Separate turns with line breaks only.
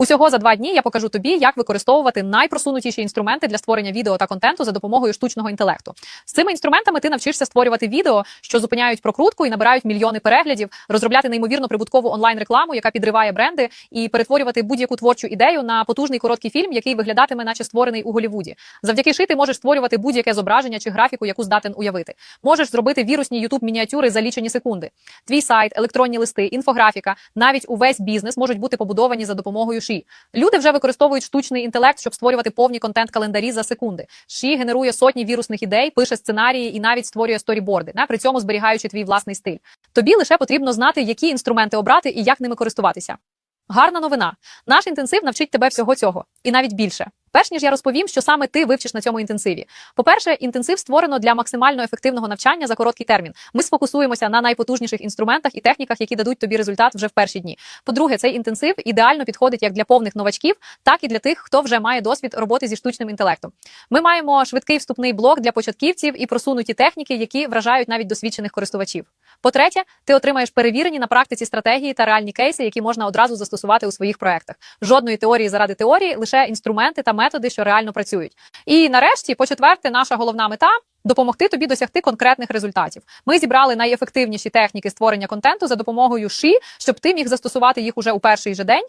Усього за два дні я покажу тобі, як використовувати найпросунутіші інструменти для створення відео та контенту за допомогою штучного інтелекту. З цими інструментами ти навчишся створювати відео, що зупиняють прокрутку і набирають мільйони переглядів, розробляти неймовірно прибуткову онлайн-рекламу, яка підриває бренди, і перетворювати будь-яку творчу ідею на потужний короткий фільм, який виглядатиме, наче створений у Голівуді. Завдяки ши ти можеш створювати будь-яке зображення чи графіку, яку здатен уявити. Можеш зробити вірусні youtube мініатюри за лічені секунди. Твій сайт, електронні листи, інфографіка, навіть увесь бізнес можуть бути побудовані за допомогою ші. Люди вже використовують штучний інтелект, щоб створювати повні контент-календарі за секунди. Ші генерує сотні вірусних ідей, пише сценарії і навіть створює сторіборди, на при цьому зберігаючи твій власний стиль. Тобі лише потрібно знати, які інструменти обрати і як ними користуватися. Гарна новина. Наш інтенсив навчить тебе всього цього, і навіть більше. Перш ніж я розповім, що саме ти вивчиш на цьому інтенсиві. По-перше, інтенсив створено для максимально ефективного навчання за короткий термін. Ми сфокусуємося на найпотужніших інструментах і техніках, які дадуть тобі результат вже в перші дні. По-друге, цей інтенсив ідеально підходить як для повних новачків, так і для тих, хто вже має досвід роботи зі штучним інтелектом. Ми маємо швидкий вступний блок для початківців і просунуті техніки, які вражають навіть досвідчених користувачів. По-третє, ти отримаєш перевірені на практиці стратегії та реальні кейси, які можна одразу застосувати у своїх проектах. Жодної теорії заради теорії, лише інструменти та методи, що реально працюють. І нарешті, по четверте, наша головна мета. Допомогти тобі досягти конкретних результатів. Ми зібрали найефективніші техніки створення контенту за допомогою ші, щоб ти міг застосувати їх уже у перший же день